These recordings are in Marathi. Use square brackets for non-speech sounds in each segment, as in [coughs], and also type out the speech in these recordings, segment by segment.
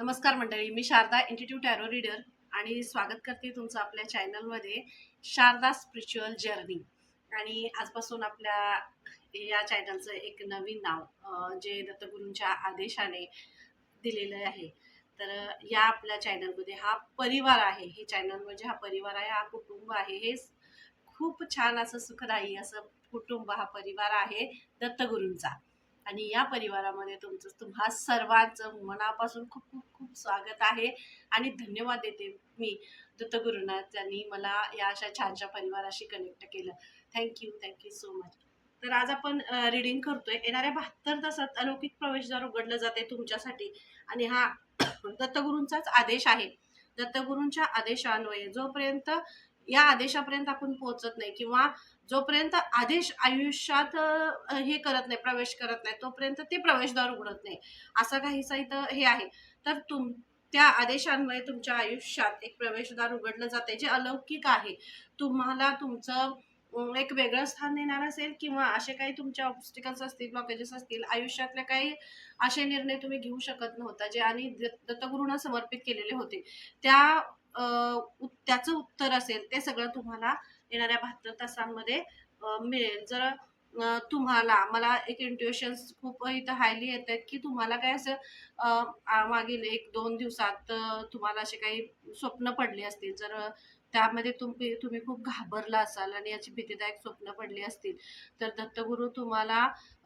नमस्कार मंडळी मी शारदा इन्स्टिट्यूट टॅरो रीडर आणि स्वागत करते तुमचं आपल्या चॅनलमध्ये शारदा स्पिरिच्युअल जर्नी आणि आजपासून आपल्या या चॅनलचं एक नवीन नाव जे दत्तगुरूंच्या आदेशाने दिलेलं आहे. तर या आपल्या चॅनलमध्ये हा परिवार आहे. हे चॅनल म्हणजे हा परिवार आहे हा कुटुंब आहे. हे खूप छान असं सुखदायी असं कुटुंब हा परिवार आहे दत्तगुरूंचा. आणि या परिवारामध्ये तुमचं तुम्हा सर्वांचं मनापासून खूप खूप खूप स्वागत आहे. आणि धन्यवाद देते मी दत्तगुरुनाथ यांनी मला या अशा छानशा परिवाराशी कनेक्ट केलं. Thank you thank you so much तर आज आपण रिडिंग करतोय. येणाऱ्या बहात्तर तासात अलौकिक प्रवेशद्वार उघडलं जाते तुमच्यासाठी. आणि हा [clears throat] दत्तगुरूंचाच आदेश आहे. दत्तगुरूंच्या आदेशान्वये जोपर्यंत या आदेशापर्यंत आपण पोहोचत नाही किंवा जोपर्यंत आदेश आयुष्यात हे करत नाही प्रवेश करत नाही तोपर्यंत ते प्रवेशद्वार उघडत नाही. असं काहीसा इथं हे आहे. तर तुम त्या आदेशान्वये तुमच्या आयुष्यात एक प्रवेशद्वार उघडलं जाते जे अलौकिक आहे. तुम्हाला तुमचं एक वेगळं स्थान देणार असेल किंवा असे काही तुमच्या ऑब्स्टिकल्स असतील ब्लॉकेजेस असतील आयुष्यातले काही असे निर्णय तुम्ही घेऊ शकत नव्हता जे आणि दत्त- दत्तगुरूंना समर्पित केलेले होते. त्या त्याचं उत्तर असेल ते सगळं तुम्हाला येणाऱ्या बहात्तर तासांमध्ये मिळेल. जर तुम्हाला मला एक इंट्युशन्स खूप इथं हायली येत आहेत की तुम्हाला काय असं मागील एक दोन दिवसात तुम्हाला असे काही स्वप्न पडली असतील. जर त्यामध्ये तुम्ही तुम्ही खूप घाबरला असाल आणि याची भीतीदायक स्वप्न पडली असतील तर दत्तगुरू तुम्हाला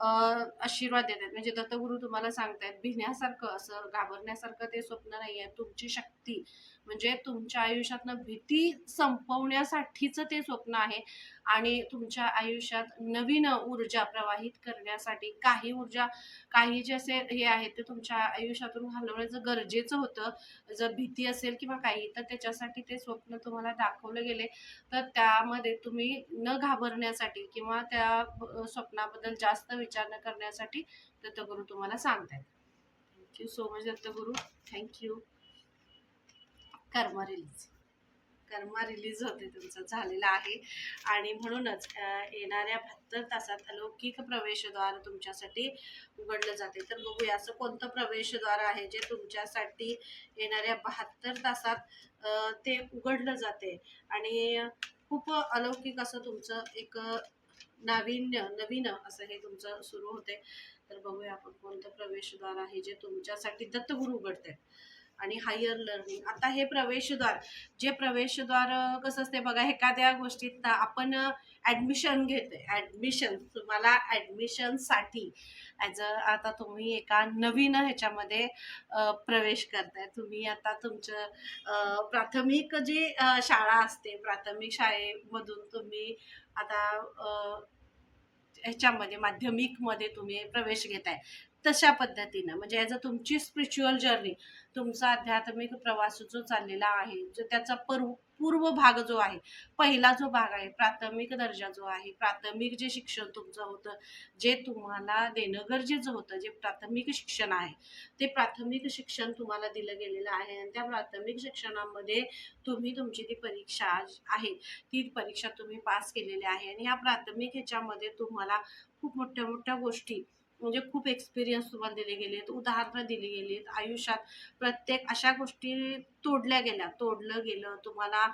आशीर्वाद आशीर्वाद देतात म्हणजे दत्तगुरू तुम्हाला सांगतायत भिण्यासारखं असं घाबरण्यासारखं ते स्वप्न नाही आहे तुमची शक्ती म्हणजे तुमच्या आयुष्यातनं भीती संपवण्यासाठीचं ते स्वप्न आहे. आणि तुमच्या आयुष्यात नवीन ऊर्जा प्रवाहित करण्यासाठी काही ऊर्जा काही जे असे हे आहे ते तुमच्या आयुष्यातून घालवण्याचं गरजेचं होतं. जर भीती असेल किंवा काही तर त्याच्यासाठी ते स्वप्न तुम्हाला दाखवलं गेले. तर त्यामध्ये तुम्ही न घाबरण्यासाठी किंवा त्या स्वप्नाबद्दल जास्त विचार न करण्यासाठी दत्तगुरू तुम्हाला सांगतायत. Thank you so much Dattaguru. Thank you कर्म रिलीज कर्म रिलीज होते तुमचं झालेलं आहे. आणि म्हणूनच येणाऱ्या बहात्तर तासात अलौकिक प्रवेशद्वार तुमच्यासाठी उघडलं जाते. तर बघूया असं कोणतं प्रवेशद्वार आहे जे तुमच्यासाठी येणाऱ्या बहात्तर तासात ते उघडलं जाते? आणि खूप अलौकिक असं तुमचं एक नाविन्य नवीन असं हे तुमचं सुरू होते. तर बघूया आपण कोणतं प्रवेशद्वार आहे जे तुमच्यासाठी दत्तगुरू उघडते. आणि हायर लर्निंग आता हे प्रवेशद्वार जे प्रवेशद्वार कसं असते बघा एखाद्या गोष्टीत आपण ॲडमिशन घेते ॲडमिशन तुम्हाला ॲडमिशनसाठी ॲज अ आता तुम्ही एका नवीन ह्याच्यामध्ये प्रवेश करताय. तुम्ही आता तुमचं प्राथमिक जी शाळा असते प्राथमिक शाळेमधून तुम्ही आता ह्याच्यामध्ये माध्यमिकमध्ये तुम्ही प्रवेश घेताय. तशा पद्धतीनं. म्हणजे ॲज अ तुमची स्पिरिच्युअल जर्नी तुमचा आध्यात्मिक प्रवास जो चाललेला आहे जो त्याचा पूर्व पूर्व भाग जो आहे पहिला जो भाग आहे प्राथमिक दर्जा जो आहे प्राथमिक जे शिक्षण तुमचं होतं जे तुम्हाला देणं गरजेचं होतं जे प्राथमिक शिक्षण आहे ते प्राथमिक शिक्षण तुम्हाला दिलं गेलेलं आहे आणि त्या प्राथमिक शिक्षणामध्ये तुम्ही तुमची ती परीक्षा आहे ती परीक्षा तुम्ही पास केलेली आहे आणि ह्या प्राथमिक ह्याच्यामध्ये तुम्हाला खूप मोठ्या मोठ्या गोष्टी म्हणजे खूप एक्सपिरियन्स तुम्हाला दिले गेलेत उदाहरणं दिली गेलीत. आयुष्यात प्रत्येक अशा गोष्टी तोडल्या गेल्या. तोडलं गेलं तुम्हाला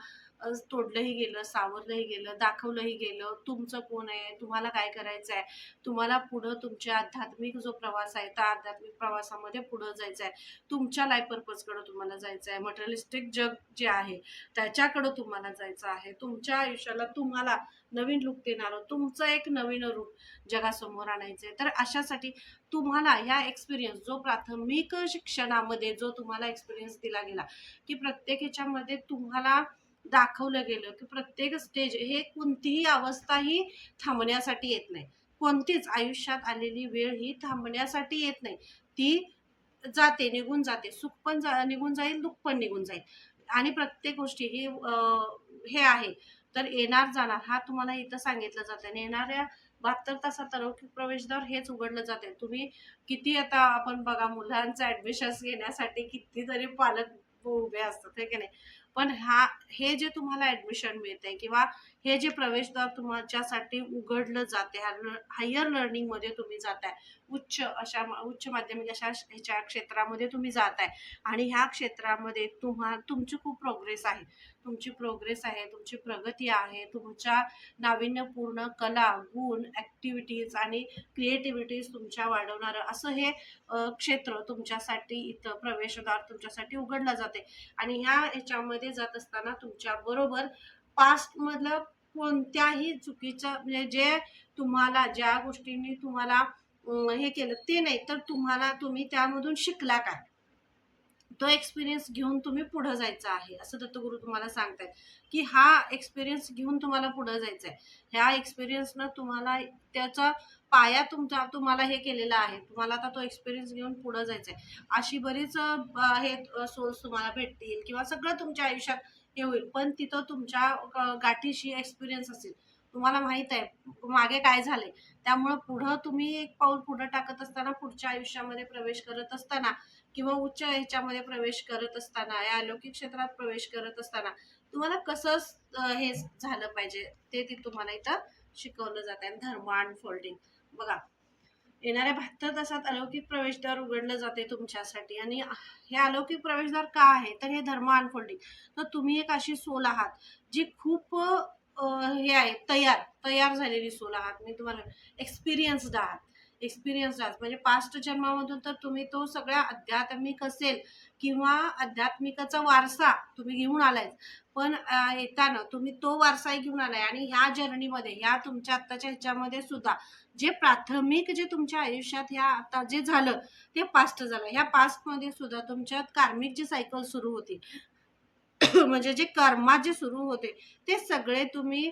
तोडलंही गेलं सावरलंही गेलं दाखवलंही गेलं. तुमचं कोण आहे? तुम्हाला काय करायचं आहे? तुम्हाला पुढं तुमच्या आध्यात्मिक जो प्रवास आहे त्या आध्यात्मिक प्रवासामध्ये पुढं जायचं आहे. तुमच्या लाईफ पर्पजकडं तुम्हाला जायचं आहे. मटेरियलिस्टिक जग जे आहे त्याच्याकडं तुम्हाला जायचं आहे. तुमच्या आयुष्याला तुम्हाला नवीन लुक देणारं तुमचं एक नवीन रूप जगासमोर आणायचं आहे. तर अशासाठी तुम्हाला ह्या एक्सपिरियन्स जो प्राथमिक शिक्षणामध्ये जो तुम्हाला एक्सपिरियन्स दिला गेला की प्रत्येक ह्याच्यामध्ये तुम्हाला दाखवलं गेलं की प्रत्येक स्टेज हे कोणतीही अवस्था ही थांबण्यासाठी येत नाही. कोणतीच आयुष्यात आलेली वेळ ही थांबण्यासाठी येत नाही. ती जाते निघून जाते. सुख पण जा निघून जाईल दुःख पण निघून जाईल. आणि प्रत्येक गोष्टी ही हे आहे. तर येणार जाणार हा तुम्हाला इथं सांगितलं जातं. आणि येणाऱ्या बहात्तर तासात अलौकिक प्रवेशद्वार हेच उघडलं जाते. तुम्ही किती आता आपण बघा मुलांचं ऍडमिशन घेण्यासाठी कितीतरी पालक उभे असतात हे की नाही? पण हा हे जे तुम्हाला ऍडमिशन मिळते किंवा हे जे प्रवेशद्वार तुमच्यासाठी उघडलं जाते हायर लर्निंगमध्ये तुम्ही जाताय. उच्च अशा उच्च माध्यमिक अशा ह्याच्या क्षेत्रामध्ये तुम्ही जाताय. आणि ह्या क्षेत्रामध्ये तुम्हा तुमची खूप प्रोग्रेस आहे. तुमची प्रोग्रेस आहे तुमची प्रगती आहे तुमच्या नाविन्यपूर्ण कला गुण ॲक्टिव्हिटीज आणि क्रिएटिव्हिटीज तुमच्या वाढवणारं असं हे क्षेत्र तुमच्यासाठी इथं प्रवेशद्वार तुमच्यासाठी उघडलं जाते. आणि ह्या ह्याच्यामध्ये जात असताना तुमच्याबरोबर पास्टमधलं पास्ट मधलं कोणत्याही चुकीचं म्हणजे जे तुम्हाला ज्या गोष्टींनी तुम्हाला हे केलं ते नाही तर तुम्हाला तुम्ही त्यामधून शिकला काय? तो एक्सपिरियन्स घेऊन तुम्ही पुढं जायचं आहे असं दत्तगुरु तुम्हाला सांगतायत. की हा एक्सपिरियन्स घेऊन तुम्हाला पुढं जायचं आहे ह्या एक्सपिरियन्सनं तुम्हाला त्याचा पाया तुमचा तुम्हाला हे केलेला आहे. तुम्हाला आता तो एक्सपिरियन्स घेऊन पुढं जायचं आहे अशी बरीच हे सोर्स तुम्हाला भेटतील किंवा सगळं तुमच्या आयुष्यात हे होईल. पण तिथं तुमच्या गाठीशी एक्सपिरियन्स असेल. तुम्हाला माहीत आहे मागे काय झाले त्यामुळं पुढं तुम्ही एक पाऊल पुढं टाकत असताना पुढच्या आयुष्यामध्ये प्रवेश करत असताना किंवा उच्च ह्याच्यामध्ये प्रवेश करत असताना या अलौकिक क्षेत्रात प्रवेश करत असताना तुम्हाला कसं हे झालं पाहिजे ते ती तुम्हाला इथं शिकवलं जात आहे धर्म अनफोल्डिंग बघा येणाऱ्या बहात्तर तासात अलौकिक प्रवेशद्वार उघडलं जाते तुमच्यासाठी. आणि हे अलौकिक प्रवेशद्वार का आहे? तर हे धर्म अनफोल्डिंग. तर तुम्ही एक अशी सोल आहात जी खूप हे आहे तयार तयार झालेली सोल आहात. मी तुम्हाला एक्सपिरियन्स्ड आहात. एक्सपिरियन्स आहात म्हणजे पास्ट जन्मामधून तर तुम्ही तो सगळ्या आध्यात्मिक असेल किंवा आध्यात्मिकाचा वारसा तुम्ही घेऊन आलाय पण येताना तुम्ही तो वारसाही घेऊन आलाय आणि ह्या जर्नीमध्ये ह्या तुमच्या आत्ताच्या ह्याच्यामध्ये सुद्धा जे प्राथमिक जे तुमच्या आयुष्यात ह्या आता जे झालं ते पास्ट झालं. ह्या पास्टमध्ये सुद्धा तुमच्यात कार्मिक जी सायकल सुरू होती. [coughs] म्हणजे जे कर्मात जे सुरू होते ते सगळे तुम्ही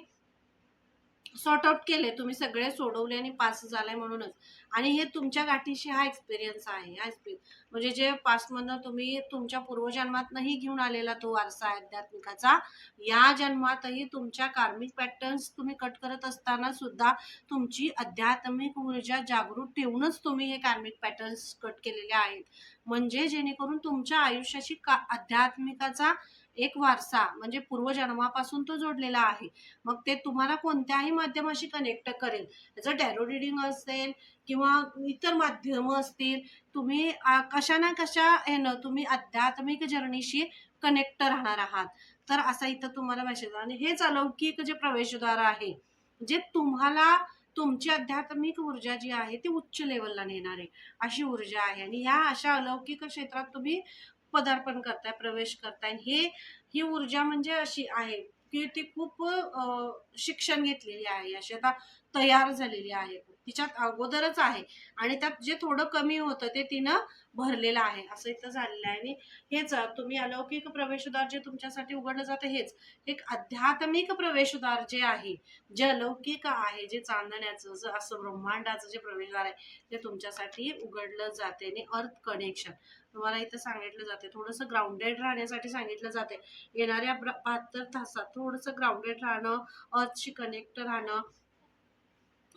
सॉर्ट आउट केले तुम्ही सगळे सोडवले आणि पास झालाय म्हणूनच. आणि हे तुमच्या गाठीशी हा एक्सपिरियन्स आहे. हा एक्सपिरियन्स म्हणजे जे पासमधनं तुम्ही तुमच्या पूर्वजन्मातनंही घेऊन आलेला तो वारसा आध्यात्मिकाचा या जन्मातही तुमच्या कार्मिक पॅटर्न्स तुम्ही कट करत असताना सुद्धा तुमची आध्यात्मिक ऊर्जा जागृत ठेवूनच तुम्ही हे कार्मिक पॅटर्न्स कट केलेले आहेत. म्हणजे जेणेकरून तुमच्या आयुष्याची का आध्यात्मिकाचा एक वारसा म्हणजे पूर्वजन्मापासून तो जोडलेला आहे. मग ते तुम्हाला कोणत्याही माध्यमाशी कनेक्ट करेल. जर टॅरो रिडिंग असेल किंवा इतर माध्यमं असतील तुम्ही कशा ना कशा ह्यानं तुम्ही आध्यात्मिक जर्नीशी कनेक्ट राहणार आहात. तर असा इथं तुम्हाला मेसेज आणि हेच अलौकिक जे प्रवेशद्वार आहे जे तुम्हाला तुमची आध्यात्मिक ऊर्जा जी आहे ती उच्च लेवलला नेणार आहे अशी ऊर्जा आहे. आणि ह्या अशा अलौकिक क्षेत्रात तुम्ही पदार्पण करताय प्रवेश करताय. हे ही ऊर्जा म्हणजे अशी आहे की ती खूप शिक्षण घेतलेली आहे. अशी आता तयार झालेली आहे. तिच्यात अगोदरच आहे. आणि त्यात जे थोडं कमी होतं ते तिनं भरलेलं आहे. असं इथं झालेलं आहे. आणि हेच तुम्ही अलौकिक प्रवेशद्वार जे तुमच्यासाठी उघडलं जातं हेच. एक आध्यात्मिक प्रवेशद्वार जे आहे जे अलौकिक आहे जे चांदण्याचं जे असं ब्रह्मांडाचं जे प्रवेशद्वार आहे ते तुमच्यासाठी उघडलं जाते. आणि अर्थ कनेक्शन तुम्हाला इथं सांगितलं जाते. थोडंसं ग्राउंडेड राहण्यासाठी सांगितलं जाते. येणाऱ्या बहात्तर तासात थोडंसं ग्राउंडेड राहणं अर्थशी कनेक्ट राहणं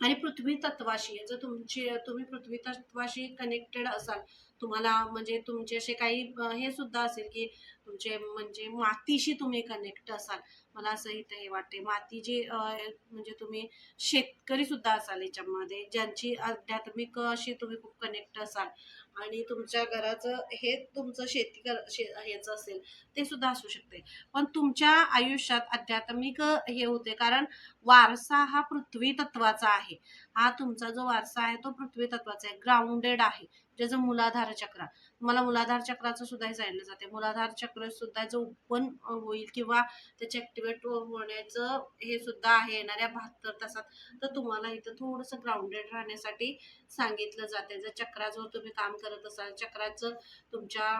आणि पृथ्वी तत्वाशी जर तुमची तुम्ही पृथ्वी तत्वाशी कनेक्टेड असाल तुम्हाला म्हणजे तुमचे असे काही हे सुद्धा असेल की तुमचे म्हणजे मातीशी तुम्ही कनेक्ट असाल मला असं इथं हे वाटते माती जी म्हणजे तुम्ही शेतकरी सुद्धा असाल याच्यामध्ये ज्यांची आध्यात्मिक अशी तुम्ही खूप कनेक्ट असाल आणि तुमच्या घराचं हे तुमचं शेती कर शे ह्याचं असेल ते सुद्धा असू शकते पण तुमच्या आयुष्यात आध्यात्मिक हे होते कारण वारसा हा पृथ्वी तत्वाचा आहे. हा तुमचा जो वारसा आहे तो पृथ्वी तत्वाचा आहे. ग्राउंडेड आहे. ज्याचं मुलाधार चक्र. तुम्हाला मूलाधार चक्राचं सुद्धा हे सांगितलं जाते मुलाधार चक्र सुद्धा जो ओपन होईल किंवा त्याचे ऍक्टिवेट होण्याचं हे सुद्धा आहे येणाऱ्या बहात्तर तासात. तर तुम्हाला इथं थोडंसं ग्राउंडेड राहण्यासाठी सांगितलं जाते जर चक्राजवळ तुम्ही काम करत असाल चक्राचं तुमच्या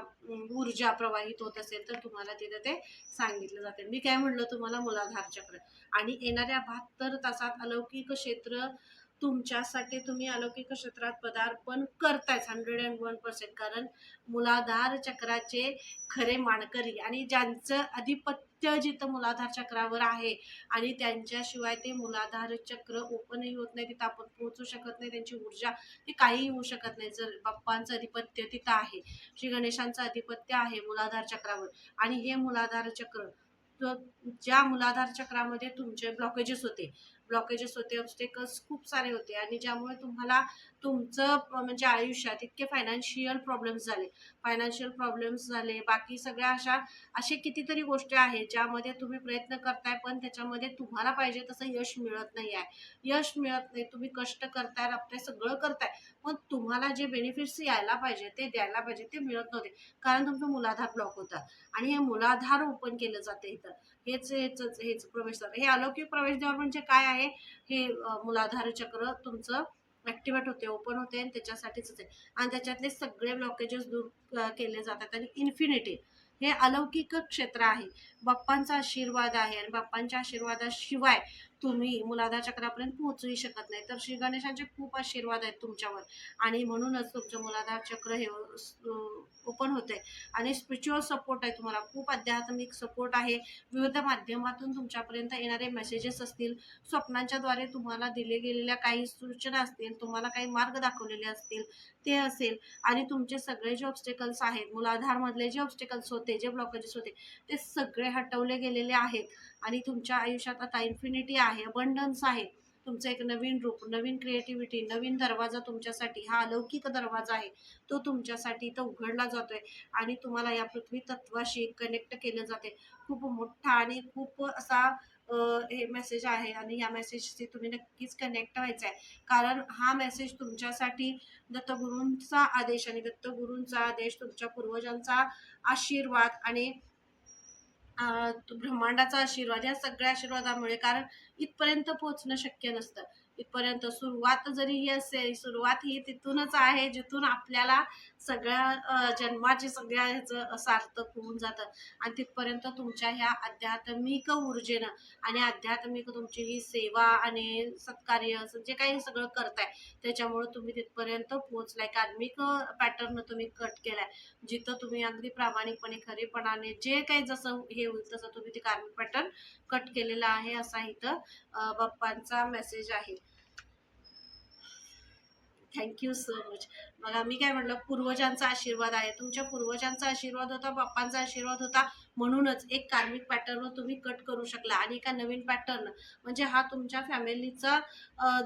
ऊर्जा प्रवाहित होत असेल तर तुम्हाला तिथं ते सांगितलं जाते मी काय म्हणलं तुम्हाला? मूलाधार चक्र. आणि येणाऱ्या बहात्तर तासात अलौकिक क्षेत्र तुमच्यासाठी तुम्ही अलौकिक क्षेत्रात पदार्पण करतायच हंड्रेड अँड वन पर्सेंट कारण मुलाधार चक्राचे खरे मानकरी आणि ज्यांचं आधिपत्य जिथं मुलाधार चक्रावर आहे आणि त्यांच्याशिवाय ते मुलाधार चक्र ओपनही होत नाही तिथं आपण पोहोचू शकत नाही त्यांची ऊर्जा ती काहीही होऊ शकत नाही. जर बाप्पांचं अधिपत्य तिथं आहे श्री गणेशांचं अधिपत्य आहे मुलाधार चक्रावर आणि हे मुलाधार चक्र ज्या मुलाधार चक्रामध्ये तुमचे ब्लॉकेजेस होते ब्लॉकेजेस होते ऑब्स्टेकल्स खूप सारे होते आणि ज्यामुळे तुम्हाला तुमचं म्हणजे आयुष्यात इतके फायनान्शियल प्रॉब्लेम्स झाले. फायनान्शियल प्रॉब्लेम्स झाले बाकी सगळ्या अशा असे कितीतरी गोष्टी आहेत ज्यामध्ये तुम्ही प्रयत्न करताय पण त्याच्यामध्ये तुम्हाला पाहिजे तसं यश मिळत नाही आहे. यश मिळत नाही तुम्ही कष्ट करताय आपले सगळं करताय पण तुम्हाला जे बेनिफिट्स यायला पाहिजे ते द्यायला पाहिजे ते मिळत नव्हते. कारण तुमचं मुलाधार ब्लॉक होता आणि हे मुलाधार ओपन केलं जातं इथं. हेच हेच हेच प्रवेशद्वार हे अलौकिक प्रवेशद्वार म्हणजे काय आहे? हे मुलाधार चक्र तुमचं ऍक्टिवेट होते ओपन होते आणि त्याच्यासाठीच होते आणि त्याच्यातले सगळे ब्लॉकेजेस दूर केले जातात आणि इन्फिनिटी हे अलौकिक क्षेत्र आहे. बाप्पांचा आशीर्वाद आहे आणि बाप्पांच्या आशीर्वादाशिवाय तुम्ही मुलाधार चक्रापर्यंत पोहोचूही शकत नाही. तर श्री गणेशांचे खूप आशीर्वाद आहेत तुमच्यावर. आणि म्हणूनच तुमचं मुलाधार चक्र हे ओपन होते आणि स्पिरिच्युअल सपोर्ट आहे तुम्हाला. खूप आध्यात्मिक सपोर्ट आहे. विविध माध्यमातून तुमच्यापर्यंत येणारे मेसेजेस असतील. स्वप्नांच्याद्वारे तुम्हाला दिले गेलेल्या काही सूचना असतील तुम्हाला काही मार्ग दाखवलेले असतील ते असेल. आणि तुमचे सगळे जे ऑब्स्टेकल्स आहेत मुलाधारमधले जे ऑब्स्टेकल्स होते जे ब्लॉकेजेस होते ते सगळे हटवले गेलेले आहेत. आणि तुमच्या आयुष्यात आता इन्फिनिटी आहे अबंडन्स आहे. तुमचं एक नवीन रूप नवीन क्रिएटिव्हिटी नवीन दरवाजा तुमच्यासाठी हा अलौकिक दरवाजा आहे. तो तुमच्यासाठी इथं उघडला जातोय आणि तुम्हाला या पृथ्वी तत्वाशी कनेक्ट केलं जाते. खूप मोठा आणि खूप असा हे मेसेज आहे आणि या मेसेजशी तुम्ही नक्कीच कनेक्ट व्हायचं आहे कारण हा मेसेज तुमच्यासाठी दत्तगुरूंचा आदेश आणि दत्तगुरूंचा आदेश तुमच्या पूर्वजांचा आशीर्वाद आणि ब्रह्मांडाचा आशीर्वाद या सगळ्या आशीर्वादामुळे. कारण इथपर्यंत पोहोचणं शक्य नसतं. इथपर्यंत सुरुवात जरी ही असेल सुरुवात ही तिथूनच आहे जिथून आपल्याला सगळ्या जन्माचे सगळ्या ह्याचं सार्थक होऊन जातं. आणि तिथपर्यंत तुमच्या ह्या आध्यात्मिक ऊर्जेनं आणि आध्यात्मिक तुमची ही सेवा आणि सत्कार्य असं जे काही सगळं करताय त्याच्यामुळे तुम्ही तिथपर्यंत पोहोचलाय. कार्मिक पॅटर्न तुम्ही कट केलाय. जिथं तुम्ही अगदी प्रामाणिकपणे खरेपणाने जे काही जसं हे होईल तसं तुम्ही ते कार्मिक पॅटर्न कट केलेलं आहे असा इथं. बाप्पांचा मेसेज आहे. थँक्यू सो मच बघा मी काय म्हटलं? पूर्वजांचा आशीर्वाद आहे. तुमच्या पूर्वजांचा आशीर्वाद होता बाप्पांचा आशीर्वाद होता. म्हणूनच एक कार्मिक पॅटर्न तुम्ही कट करू शकला आणि एका नवीन पॅटर्न म्हणजे हा तुमच्या फॅमिलीचा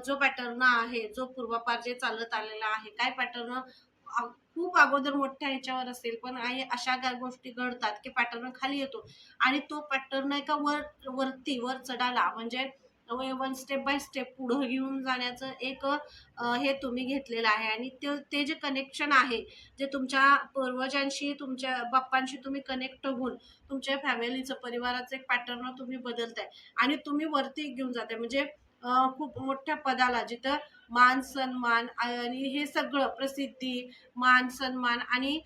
जो पॅटर्न आहे जो पूर्वापार जे चालत आलेला आहे काय पॅटर्न खूप अगोदर मोठ्या ह्याच्यावर असेल पण आई अशा गोष्टी घडतात की पॅटर्न खाली येतो. आणि तो पॅटर्न एका वर वरती वर चढाला. म्हणजे वन स्टेप बाय स्टेप पुढं घेऊन जाण्याचं एक हे तुम्ही घेतलेलं आहे. आणि ते ते जे कनेक्शन आहे जे तुमच्या पूर्वजांशी तुमच्या बाप्पांशी तुम्ही कनेक्ट होऊन तुमच्या फॅमिलीचं परिवाराचं एक पॅटर्न तुम्ही बदलताय. आणि तुम्ही वरती घेऊन जाताय. म्हणजे खूप मोठ्या पदाला जिथं मान सन्मान आणि हे सगळं प्रसिद्धी मान सन्मान आणि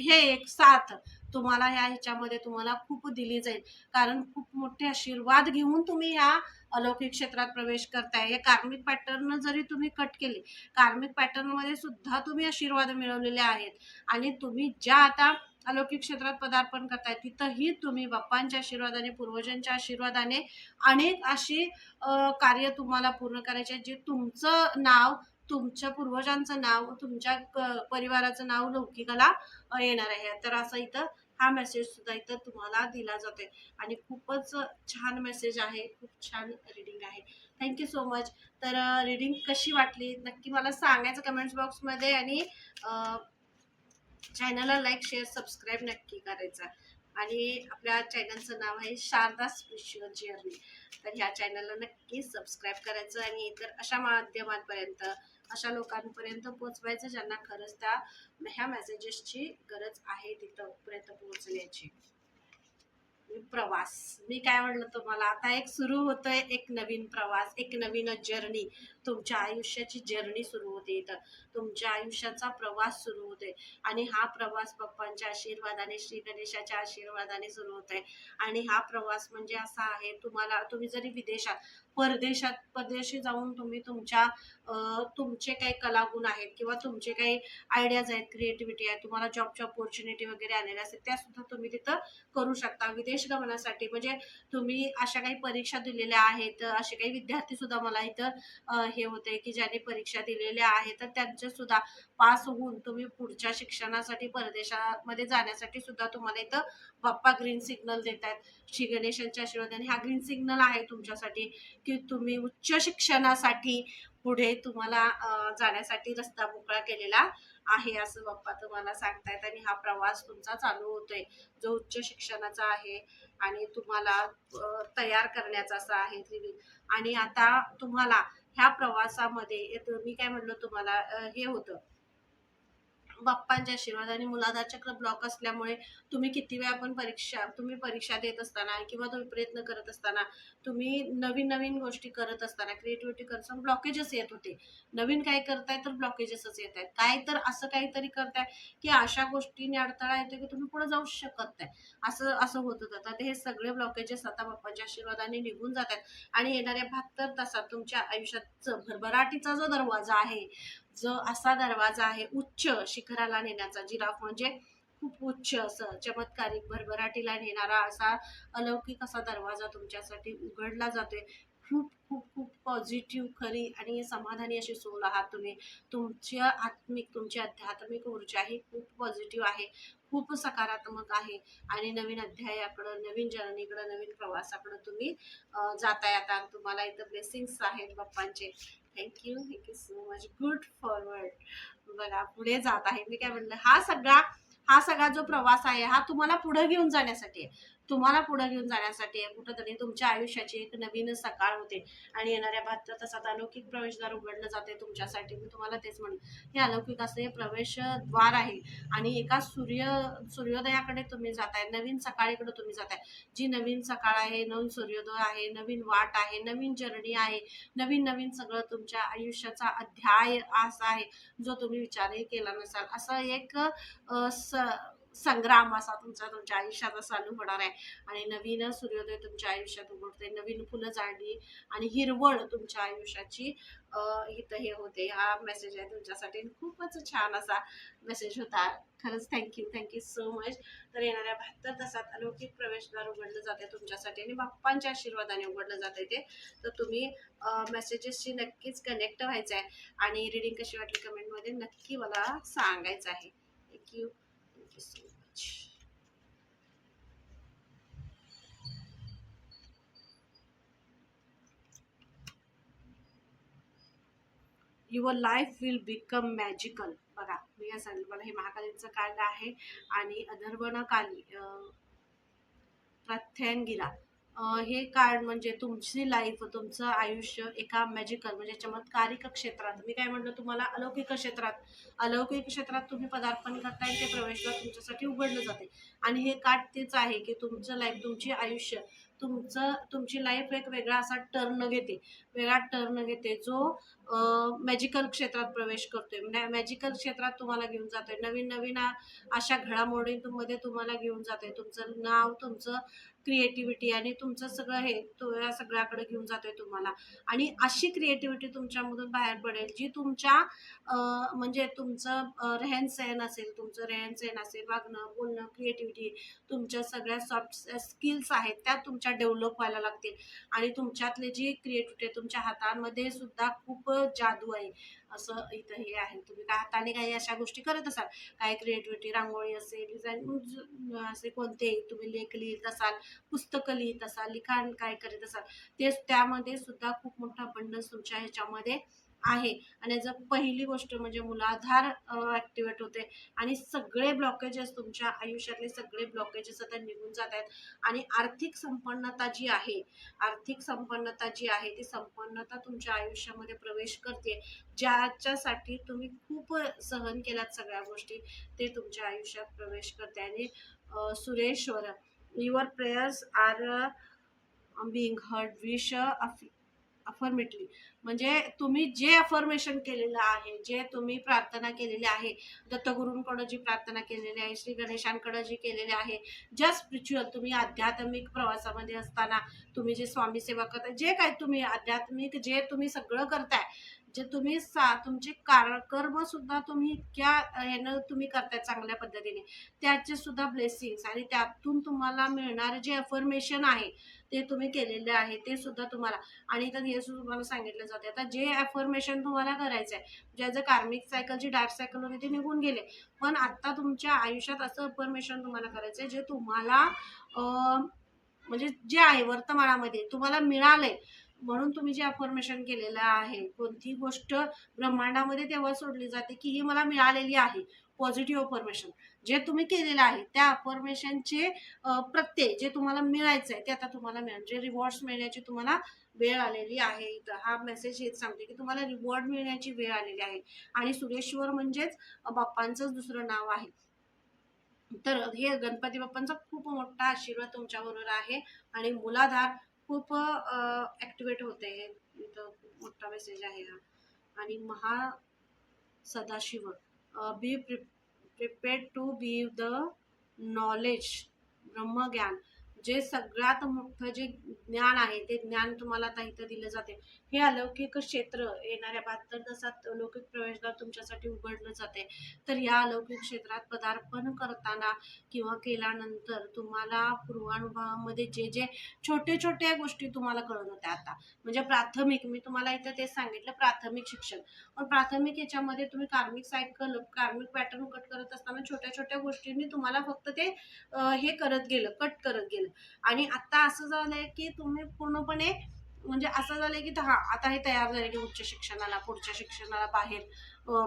हे एक साथ तुम्हाला ह्या ह्याच्यामध्ये तुम्हाला खूप दिली जाईल. कारण खूप मोठे आशीर्वाद घेऊन तुम्ही ह्या अलौकिक क्षेत्रात प्रवेश करताय. हे कार्मिक पॅटर्न जरी तुम्ही कट केले कार्मिक पॅटर्नमध्ये सुद्धा तुम्ही आशीर्वाद मिळवलेले आहेत. आणि तुम्ही ज्या आता अलौकिक क्षेत्रात पदार्पण करताय. तिथंही तुम्ही बाप्पांच्या आशीर्वादाने पूर्वजांच्या आशीर्वादाने अनेक अशी कार्य तुम्हाला पूर्ण करायचे जे तुमचं नाव तुमच्या पूर्वजांचं नाव तुमच्या परिवाराचं नाव लौकिकाला येणार आहे. तर असं इथं हा मेसेज सुद्धा इथं तुम्हाला दिला जातोय. आणि खूपच छान मेसेज आहे. खूप छान रिडिंग आहे. थँक्यू सो मच तर रिडिंग कशी वाटली? नक्की मला सांगायचं कमेंट्स बॉक्समध्ये आणि चॅनलला लाईक शेअर सबस्क्राईब नक्की करायचा. आणि आपल्या चॅनलचं नाव आहे शारदा स्पिरिच्युअल जर्नी तर ह्या चॅनलला नक्की सबस्क्राईब करायचं आणि इतर अशा माध्यमांपर्यंत अशा लोकांपर्यंत पोचवायचं ज्यांना खरंच त्या ह्या मेसेजेसची गरज आहे तिथंपर्यंत पोहोचण्याची. प्रवास. मी काय म्हणलं तुम्हाला आता एक सुरू होतोय एक नवीन प्रवास एक नवीन जर्नी तुमच्या आयुष्याची जर्नी सुरू होते इथं. तुमच्या आयुष्याचा प्रवास सुरू होते आणि हा प्रवास पप्पांच्या आशीर्वादाने श्री गणेशाच्या आशीर्वादाने सुरू होतोय. आणि हा प्रवास म्हणजे असा आहे तुम्हाला तुम्ही जरी विदेशात परदेशात परदेशी जाऊन तुम्ही तुमच्या तुमचे काही कलागुण आहेत किंवा तुमचे काही आयडियाज आहेत क्रिएटिव्हिटी आहे तुम्हाला जॉबच्या ऑपॉर्च्युनिटी वगैरे आलेल्या असतात त्या सुद्धा तुम्ही तिथं करू शकता. विदेश गमनासाठी म्हणजे तुम्ही अशा काही परीक्षा दिलेल्या आहेत असे काही विद्यार्थी सुद्धा मला इथं हे होते की ज्यांनी परीक्षा दिलेल्या आहेत तर त्यांचे सुद्धा पास होऊन तुम्ही पुढच्या शिक्षणासाठी परदेशामध्ये जाण्यासाठी सुद्धा तुम्हाला इथं बाप्पा ग्रीन सिग्नल देत आहेत श्री गणेशांच्या आशीर्वादाने हा ग्रीन सिग्नल आहे तुमच्यासाठी की तुम्ही उच्च शिक्षणासाठी पुढे तुम्हाला जाण्यासाठी रस्ता मोकळा केलेला आहे असं बाप्पा तुम्हाला सांगतायत आणि हा प्रवास तुमचा चालू होतोय. जो उच्च शिक्षणाचा आहे आणि तुम्हाला तयार करण्याचा असा आहे आणि आता तुम्हाला ह्या प्रवासामध्ये मी काय म्हणलो तुम्हाला हे होतं. बाप्पांच्या आशीर्वाद आणि मुलाधार चक्र ब्लॉक असल्यामुळे तुम्ही किती वेळा पण परीक्षा तुम्ही परीक्षा देत असताना किंवा तुम्ही प्रयत्न करत असताना तुम्ही नवीन नवीन गोष्टी करत असताना क्रिएटिव्हिटी करत असताना ब्लॉकेजेस येत होते. नवीन काय करताय तर ब्लॉकेजेसच येत आहेत. काय तर असं काहीतरी करताय की अशा गोष्टीने अडथळा येतो की तुम्ही पुढे जाऊ शकत नाही. असं असं होत होतं. तर हे सगळे ब्लॉकेजेस आता बाप्पांच्या आशीर्वादाने निघून जात आहेत. आणि येणाऱ्या बहात्तर तासात तुमच्या आयुष्यात भरभराटीचा जो दरवाजा आहे जो असा दरवाजा आहे उच्च शिखराला नेण्याचा जिराफ म्हणजे खूप उच्च असं चमत्कारिक भरभराटीला नेणारा असा अलौकिक असा दरवाजा तुमच्यासाठी उघडला जातोय. खूप खूप खूप पॉझिटिव्ह खरी आणि समाधानी अशी सोल आहात तुम्ही. तुमच्या आत्मिक तुमची आध्यात्मिक ऊर्जा ही खूप पॉझिटिव्ह आहे खूप सकारात्मक आहे आणि नवीन अध्यायाकडं नवीन जर्नीकडं नवीन प्रवासाकडं तुम्ही जाताय. आता तुम्हाला इथं ब्लेसिंग्स आहेत बाप्पांचे. Thank you thank you so much good forward बघा पुढे जात आहे. मी काय म्हणलं हा सगळा हा सगळा जो प्रवास आहे हा तुम्हाला पुढे घेऊन जाण्यासाठी आहे. तुम्हाला पुढे घेऊन जाण्यासाठी आहे. कुठंतरी तुमच्या आयुष्याची एक नवीन सकाळ होते. आणि येणाऱ्या बहात्तर तासात अलौकिक प्रवेशद्वार उघडलं जाते तुमच्यासाठी. मी तुम्हाला तेच म्हणेन. हे अलौकिक असं हे प्रवेशद्वार आहे. आणि एका सूर्य सूर्योदयाकडे तुम्ही जाताय. नवीन सकाळीकडे तुम्ही जाताय. जी नवीन सकाळ आहे नवीन सूर्योदय आहे नवीन वाट आहे नवीन जर्नी आहे नवीन नवीन सगळं तुमच्या आयुष्याचा अध्याय असा आहे जो तुम्ही विचारही केला नसाल. असं एक स- संग्राम असा तुमचा तुमच्या आयुष्याचा चालू होणार आहे. आणि नवीन सूर्योदय तुमच्या आयुष्यात उघडते नवीन फुलं झाडी आणि हिरवळ तुमच्या आयुष्याची इथं हे होते. हा मेसेज आहे तुमच्यासाठी. खूपच छान असा मेसेज होता. खरंच थँक्यू थँक्यू सो मच तर येणाऱ्या बहात्तर तासात अलौकिक प्रवेशद्वार उघडलं जाते तुमच्यासाठी आणि बाप्पांच्या आशीर्वादाने उघडलं जाते ते. तर तुम्ही मेसेजेसशी नक्कीच कनेक्ट व्हायचं आहे आणि रिडिंग कशी वाटली कमेंटमध्ये नक्की मला सांगायचं आहे. Thank you you so much. Your life will become magical बघा मी या सांगितलं मला हे महाकालींचं कार्ड आहे आणि अधर्वण काली अं, हे कार्ड म्हणजे तुमची लाईफ तुमचं आयुष्य एका मॅजिकल म्हणजे चमत्कारिक क्षेत्रात. मी काय म्हणलं तुम्हाला? अलौकिक क्षेत्रात. अलौकिक क्षेत्रात तुम्ही पदार्पण करताय ते प्रवेशद्वार तुमच्यासाठी उघडलं जाते. आणि हे कार्ड तेच आहे की तुमचं लाईफ तुमची आयुष्य तुमचं तुमची लाईफ एक वेगळा असा टर्न घेते. वेगळा टर्न घेते जो मॅजिकल क्षेत्रात प्रवेश करतोय. म्हणजे मॅजिकल क्षेत्रात तुम्हाला घेऊन जातोय. नवीन नवीन अशा घडामोडींमध्ये तुम्हाला घेऊन जातोय. तुमचं नाव तुमचं क्रिएटिव्हिटी आणि तुमचं सगळं हे तो या सगळ्याकडे घेऊन जातोय तुम्हाला. आणि अशी क्रिएटिव्हिटी तुमच्यामधून बाहेर पडेल जी तुमच्या म्हणजे तुमचं अं, रहन सहन असेल तुमचं रहन सहन असेल वागणं बोलणं क्रिएटिव्हिटी तुमच्या सगळ्या सॉफ्ट स्किल्स आहेत त्या तुमच्या डेव्हलप व्हायला लागतील. आणि तुमच्यातले जी क्रिएटिव्हिटी आहे तुमच्या हातांमध्ये सुद्धा खूप जादू आहे. असं इथं हे आहे. तुम्ही काय हाताने काही अशा गोष्टी करत असाल? काय क्रिएटिव्हिटी रांगोळी असेल डिझाईन असे कोणते तुम्ही लेख लिहित असाल पुस्तकं लिहित असाल लिखाण काय करीत असाल ते त्यामध्ये सुद्धा खूप मोठा बंडस तुमच्या ह्याच्यामध्ये आहे. आणि जर पहिली गोष्ट म्हणजे मुलाधार ॲक्टिवेट होते. आणि सगळे ब्लॉकेजेस तुमच्या आयुष्यातले सगळे ब्लॉकेजेस आता निघून जात आहेत. आणि आर्थिक संपन्नता जी आहे आर्थिक संपन्नता जी आहे ती संपन्नता तुमच्या आयुष्यामध्ये प्रवेश करते. ज्याच्यासाठी तुम्ही खूप सहन केल्यात सगळ्या गोष्टी ते तुमच्या आयुष्यात प्रवेश करते. आणि Sureshwar your prayers are being heard wish affirmatively म्हणजे तुम्ही जे अफर्मेशन केलेलं आहे जे तुम्ही प्रार्थना केलेली आहे दत्तगुरूंकडं जी प्रार्थना केलेली आहे श्री गणेशांकडं जी केलेली आहे ज्या स्पिरिच्युअल तुम्ही आध्यात्मिक प्रवासामध्ये असताना तुम्ही जे स्वामी सेवा करताय जे काय तुम्ही आध्यात्मिक जे तुम्ही सगळं करताय जे तुम्ही सा तुमचे कार कर्म सुद्धा तुम्ही इतक्या ह्यानं तुम्ही करताय चांगल्या पद्धतीने. त्याचे सुद्धा ब्लेसिंग्स आणि त्यातून तुम्हाला मिळणारे जे अफर्मेशन आहे ते तुम्ही केलेले आहे ते सुद्धा तुम्हाला. आणि तर हे सुद्धा तुम्हाला सांगितलं जाते आता जे अफर्मेशन तुम्हाला करायचं आहे ज्याचं कार्मिक सायकल जी डार्क सायकल होती ते निघून गेले. पण आत्ता तुमच्या आयुष्यात असं अफर्मेशन तुम्हाला करायचं आहे जे तुम्हाला म्हणजे जे आहे वर्तमानामध्ये तुम्हाला मिळालंय म्हणून तुम्ही जे अफर्मेशन केलेलं आहे कोणती गोष्ट ब्रह्मांडामध्ये तेव्हा सोडली जाते की ही मला मिळालेली आहे. पॉझिटिव्ह अफर्मेशन जे तुम्ही केलेलं आहे त्या अफर्मेशनचे प्रत्यय जे तुम्हाला मिळायचं आहे ते आता तुम्हाला मिळेल. जे रिवॉर्ड्स मिळण्याची तुम्हाला वेळ आलेली आहे इथं हा मेसेज हेच सांगते की तुम्हाला रिवॉर्ड मिळण्याची वेळ आलेली आहे. आणि सुरेश्वर म्हणजेच बाप्पांचंच दुसरं नाव आहे. तर हे गणपती बाप्पांचा खूप मोठा आशीर्वाद तुमच्याबरोबर आहे. आणि मुलाधार खूप ॲक्टिवेट होते हे. इथं खूप मोठा मेसेज आहे हा. आणि Maha Sadashiv be prepared to be the knowledge ब्रह्मज्ञान. जे सगळ्यात मोठं जे ज्ञान आहे ते ज्ञान तुम्हाला आता इथं दिलं जाते. हे अलौकिक क्षेत्र येणाऱ्या बहात्तर तासात अलौकिक प्रवेशद्वार तुमच्यासाठी उघडलं जाते. तर या अलौकिक क्षेत्रात पदार्पण करताना किंवा केल्यानंतर तुम्हाला पूर्वानुभवामध्ये जे जे छोटे छोट्या गोष्टी तुम्हाला कळत होत्या आता. म्हणजे प्राथमिक मी तुम्हाला इथं ते सांगितलं प्राथमिक शिक्षण. पण प्राथमिक याच्यामध्ये तुम्ही कार्मिक सायकल कार्मिक पॅटर्न कट करत असताना छोट्या छोट्या गोष्टींनी तुम्हाला फक्त ते हे करत गेलं कट करत गेलं. आणि आता असं झालंय की तुम्ही पूर्णपणे म्हणजे असं झालं की हा आता हे तयार झाले की उच्च शिक्षणाला पुढच्या शिक्षणाला बाहेर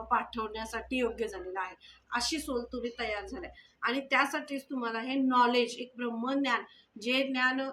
पाठवण्यासाठी योग्य झालेलं आहे. अशी सोल तुम्ही तयार झालाय. आणि त्यासाठीच तुम्हाला हे नॉलेज एक ब्रह्मज्ञान जे ज्ञान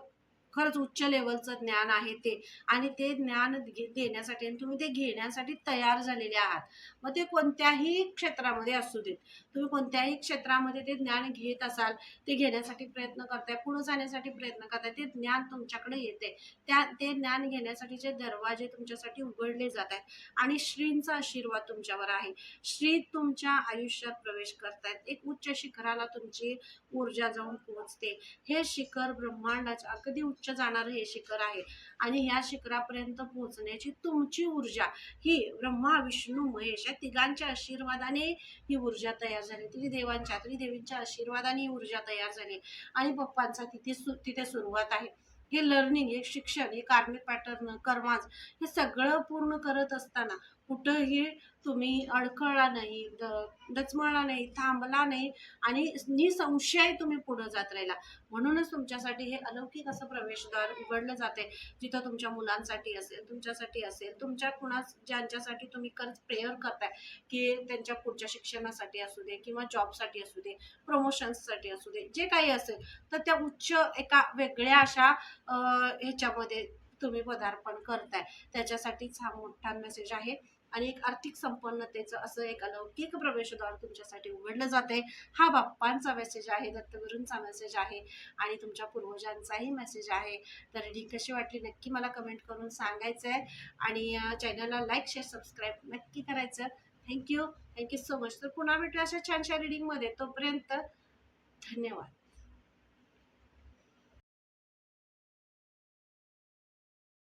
खरंच उच्च लेवलचं ज्ञान आहे ते. आणि ते ज्ञान घे- देण्यासाठी आणि तुम्ही ते घेण्यासाठी तयार झालेले आहात. मग ते कोणत्याही क्षेत्रामध्ये असू देत. तुम्ही कोणत्याही क्षेत्रामध्ये ते ज्ञान घेत असाल ते घेण्यासाठी प्रयत्न करताय पुढे जाण्यासाठी प्रयत्न करताय ते ज्ञान तुमच्याकडे येते. त्या ते ज्ञान घेण्यासाठीचे दरवाजे तुमच्यासाठी उघडले जात आहेत आणि श्रींचा आशीर्वाद तुमच्यावर आहे. श्री तुमच्या आयुष्यात प्रवेश करतायत. एक उच्च शिखराला तुमची ऊर्जा जाऊन पोहोचते. हे शिखर ब्रह्मांडाचं अगदी उच्च जाणारं हे शिखर आहे. आणि ह्या शिखरापर्यंत पोहोचण्याची तुमची ऊर्जा ही ब्रह्मा विष्णू महेश या तिघांच्या आशीर्वादाने ही ऊर्जा तयार झाली. त्रिदेवांच्या त्रिदेवींच्या आशीर्वादाने ऊर्जा तयार झाली. आणि पप्पांचा तिथे सु तिथे सुरुवात आहे. हे लर्निंग हे शिक्षण हे कार्मिक पॅटर्न कर्माज हे सगळं पूर्ण करत असताना कुठंही तुम्ही अडखळला नाही द- डचमळला नाही थांबला नाही आणि निसंशय तुम्ही पुढं जात राहिला. म्हणूनच तुमच्यासाठी हे अलौकिक असं प्रवेशद्वार उघडलं जाते जिथं तुमच्या मुलांसाठी असेल तुमच्यासाठी असेल तुमच्या कुणा ज्यांच्यासाठी तुम्ही खरंच प्रेयर करताय की त्यांच्या पुढच्या शिक्षणासाठी असू दे किंवा जॉबसाठी असू दे प्रमोशन्ससाठी असू दे जे काही असेल तर त्या उच्च एका वेगळ्या अशा ह्याच्यामध्ये तुम्ही पदार्पण करताय. त्याच्यासाठीच हा मोठा मेसेज आहे. आणि एक आर्थिक संपन्नतेचं असं एक अलौकिक प्रवेशद्वार तुमच्यासाठी उघडलं जाते हा बाप्पांचा मेसेज आहे दत्तगुरूंचा मेसेज आहे आणि तुमच्या पूर्वजांचाही मेसेज आहे. तर ही कशी वाटली नक्की मला कमेंट करून सांगायचं आहे आणि चॅनलला लाईक शेअर सबस्क्राईब नक्की करायचं. थँक्यू थँक्यू सो मच तर पुन्हा भेटूया अशा छानशा रिडिंगमध्ये तोपर्यंत धन्यवाद.